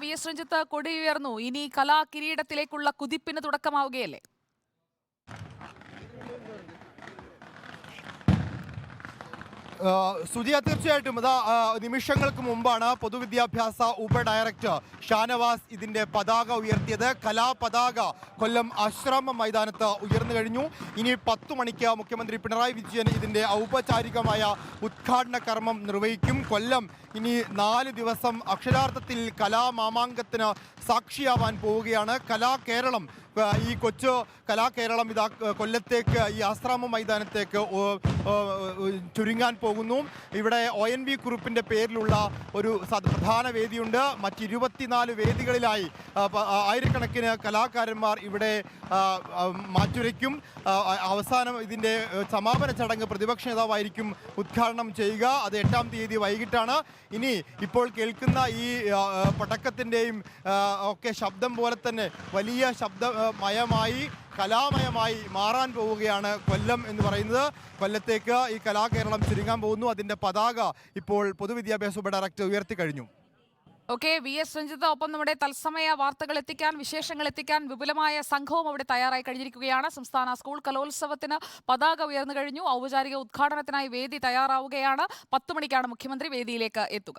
V S Ranjith കൊടി ഉയർന്നു ഇനി കലാകിരീടത്തിലേക്കുള്ള കുതിപ്പിന് തുടക്കമാവുകയല്ലേ? സുജിയ തീർച്ചയായിട്ടും ഇതാ നിമിഷങ്ങൾക്ക് മുമ്പാണ് പൊതുവിദ്യാഭ്യാസ ഉപ ഡയറക്ടർ ഷാനവാസ് ഇതിന്റെ പതാക ഉയർത്തിയത്. കലാപതാക കൊല്ലം ആശ്രമ മൈതാനത്ത് ഉയർന്നു കഴിഞ്ഞു. ഇനി പത്തു മണിക്ക് മുഖ്യമന്ത്രി പിണറായി വിജയൻ ഇതിന്റെ ഔപചാരികമായ ഉദ്ഘാടന കർമ്മം നിർവഹിക്കും. കൊല്ലം ഇനി നാല് ദിവസം അക്ഷരാർത്ഥത്തിൽ കലാമാമാങ്കത്തിന് സാക്ഷിയാവാൻ പോവുകയാണ്. കലാ കേരളം ഈ കൊച്ചു കലാകേരളം ഇതാ കൊല്ലത്തേക്ക് ഈ ആശ്രാമ മൈതാനത്തേക്ക് ചുരുങ്ങാൻ പോകുന്നു. ഇവിടെ ഒ എൻ വി കുറിപ്പിന്റെ പേരിലുള്ള ഒരു പ്രധാന വേദിയുണ്ട്. മറ്റ് ഇരുപത്തിനാല് വേദികളിലായി ആയിരക്കണക്കിന് കലാകാരന്മാർ ഇവിടെ മാറ്റുരയ്ക്കും. അവസാനം ഇതിന്റെ സമാപന ചടങ്ങ് പ്രതിപക്ഷ നേതാവായിരിക്കും ഉദ്ഘാടനം ചെയ്യുക. അത് എട്ടാം തീയതി വൈകിട്ടാണ്. ഇനി ഇപ്പോൾ കേൾക്കുന്ന ഈ പടക്കത്തിന്റെയും ഒക്കെ ശബ്ദം പോലെ തന്നെ വലിയ ശബ്ദമയമായി കലാമയമായി മാറാൻ പോവുകയാണ് കൊല്ലം എന്ന് പറയുന്നത്. കൊല്ലത്തേക്ക് ഈ കലാകേരളം ചുരുങ്ങാൻ പോകുന്നു. അതിന്റെ പതാക ഇപ്പോൾ പൊതുവിദ്യാഭ്യാസ ഉപ ഡയറക്ടർ ഉയർത്തി കഴിഞ്ഞു. ഓക്കെ വി എസ് രഞ്ജിത്ത് ഒപ്പം നമ്മുടെ തത്സമയ വാർത്തകൾ എത്തിക്കാൻ വിശേഷങ്ങൾ എത്തിക്കാൻ വിപുലമായ സംഘവും അവിടെ തയ്യാറായി കഴിഞ്ഞിരിക്കുകയാണ്. സംസ്ഥാന സ്കൂൾ കലോത്സവത്തിന് പതാക ഉയർന്നു കഴിഞ്ഞു. ഔപചാരിക ഉദ്ഘാടനത്തിനായി വേദി തയ്യാറാവുകയാണ്. പത്ത് മണിക്കാണ് മുഖ്യമന്ത്രി വേദിയിലേക്ക് എത്തുക.